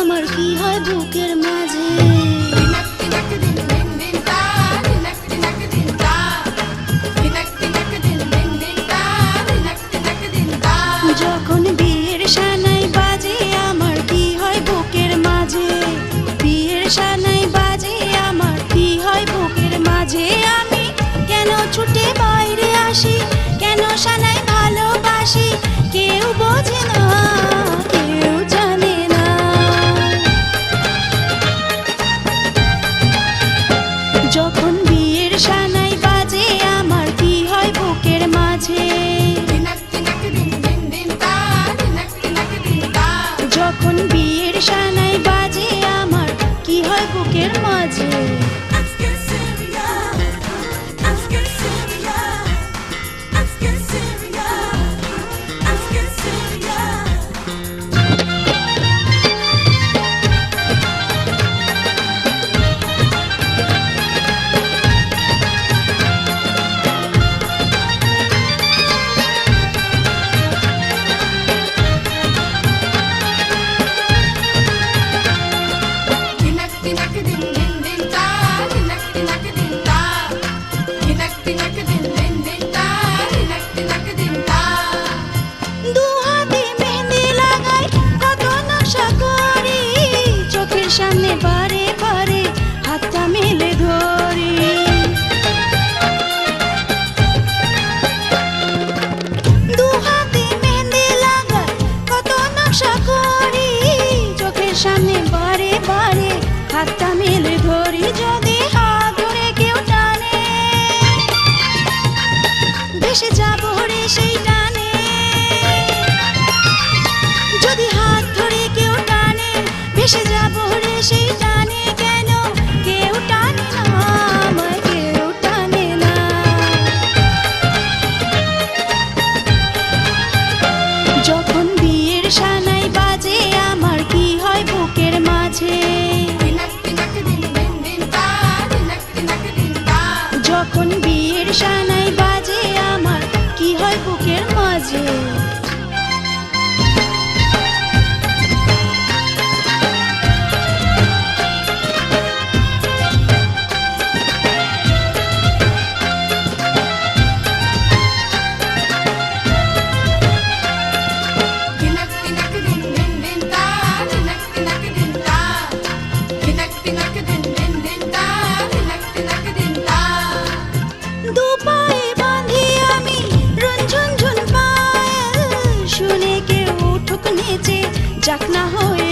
আমার কি হয় বুকের মাঝে? ভেসে যাব রে সেই যাক না হয়ে